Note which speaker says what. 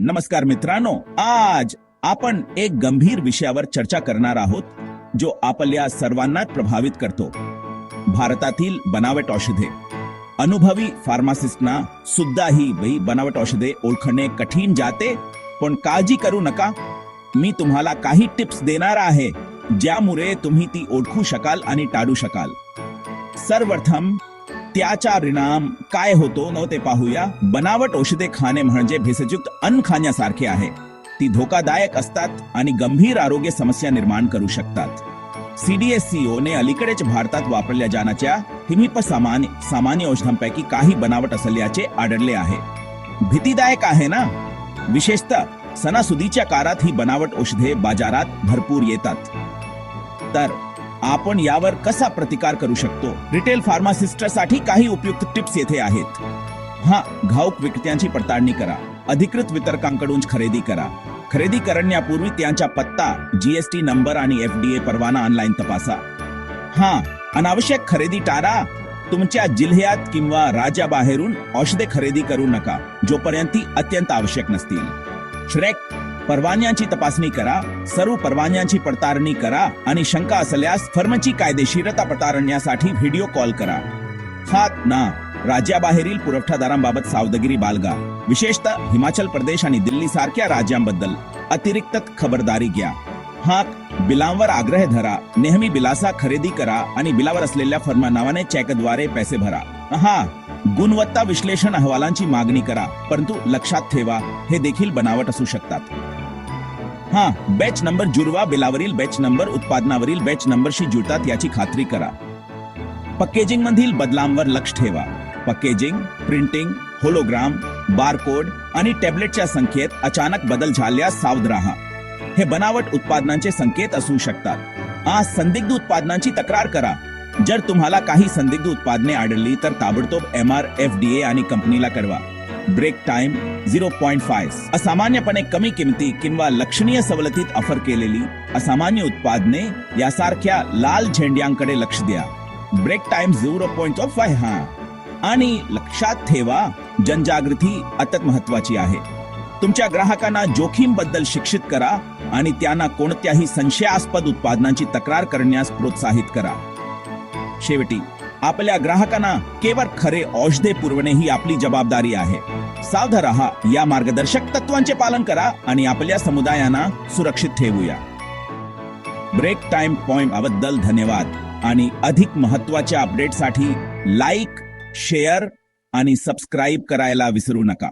Speaker 1: नमस्कार मित्रांनो आज आपण एक गंभीर विषयावर चर्चा करणार आहोत जो आपल्या सर्वांना प्रभावित करतो. भारतातील बनावट औषधे. अनुभवी फार्मासिस्टना सुद्धा ही बनावट औषधे ओळखणे कठीण जाते पण काळजी करू नका. मी तुम्हाला काही टिप्स देणार आहे ज्यामुळे तुम्ही ती ओळखू शकाल आणि टाळू शकाल. सर्वप्रथम त्याचा परिणाम काय होतो न ते पाहूया. बनावट औषधे खाणे म्हणजे भेसजयुक्त अन्न खाण्यासारखे आहे. ती धोकादायक असतात आणि गंभीर आरोग्य समस्या निर्माण करू शकतात. सीडीएससीओ ने अलीकडेच भारतात वापरल्या जाण्याच्या हिमिप सामान्य सामान्य औषधांपैकी काही बनावट असल्याचे आढळले आहे. भीतीदायक आहे ना? विशेषतः सणासुदीच्या काळात ही बनावट औषधे बाजारात भरपूर येतात. तर आपण यावर कसा प्रतिकार करू शकतो? रिटेल फार्मासिस्टसाठी काही उपयुक्त टिप्स येथे आहेत. हा घाऊक विक्रेत्यांची पडताळणी करा. अधिकृत वितरकांकडून खरेदी करा. खरेदी करण्यापूर्वी त्यांचा पत्ता जीएसटी नंबर आणि एफ डी ए परवाना ऑनलाईन तपासा. हा अनावश्यक खरेदी टाळा तुमच्या जिल्ह्यात किंवा राज्याबाहेरून औषधे खरेदी करू नका जोपर्यंत ती अत्यंत आवश्यक नसतील. श्रेक परवान्यांची तपासणी करा सर्व परवान्यांची पडताळणी करा आणि शंका असल्यास फर्मची कायदेशीरता पडताळण्यासाठी व्हिडिओ कॉल करा. हात ना राज्याबाहेरील पुरवठादारांबाबत सावधगिरी बाळगा. विशेषतः हिमाचल प्रदेश आणि दिल्ली सारख्या राज्यांबद्दल अतिरिक्त खबरदारी घ्या. हाक बिलांवर आग्रह धरा नेहमी बिलासा खरेदी करा आणि बिलावर असलेल्या फर्म नावाने चेकद्वारे पैसे भरा. हा गुणवत्ता विश्लेषण अहवालांची मागणी करा परंतु लक्षात ठेवा हे देखील बनावट असू शकतात. हा बॅच नंबर जुरवा बिलावरील बॅच नंबर उत्पादनावरील बॅच नंबरशी जुळतात याची खात्री करा. पॅकेजिंग मधील बदलांवर लक्ष ठेवा. पॅकेजिंग प्रिंटिंग होलोग्राम बारकोड आणि टॅबलेटच्या संख्येत अचानक बदल झाल्यास सावध राहा. हे बनावट उत्पादनांचे संकेत असू शकतात. आज संदिग्ध उत्पादनांची तक्रार करा. जर तुम्हाला काही संदिग्ध उत्पादने आढळली तर ताबडतोब M R F D A आणि कंपनीला कळवा. Break time zero point five असामान्यपणे कमी किमती किंवा लक्षणीय सवलतीत ऑफर केलेली असामान्य उत्पादने यासारख्या लाल झेंड्यांकडे लक्ष द्या. Break time zero point five हा. आणि लक्षात ठेवा जनजागृती अत्यंत महत्वाची आहे. तुमच्या ग्राहकांना जोखीमबद्दल शिक्षित करा आणि त्यांना कोणत्याही संशयास्पद उत्पादनांची तक्रार करण्यास प्रोत्साहित करा. शेवटी आपल्या ग्राहकांना केवळ खरे औषधे पुरवणे ही आपली जबाबदारी आहे. सावध रहा या मार्गदर्शक तत्वांचे पालन करा आणि आपल्या समुदायांना सुरक्षित ठेवूया. ब्रेक टाइम पॉइंटबद्दल धन्यवाद आणि अधिक महत्त्वाच्या अपडेटसाठी लाईक शेअर आणि सबस्क्राईब करायला विसरू नका.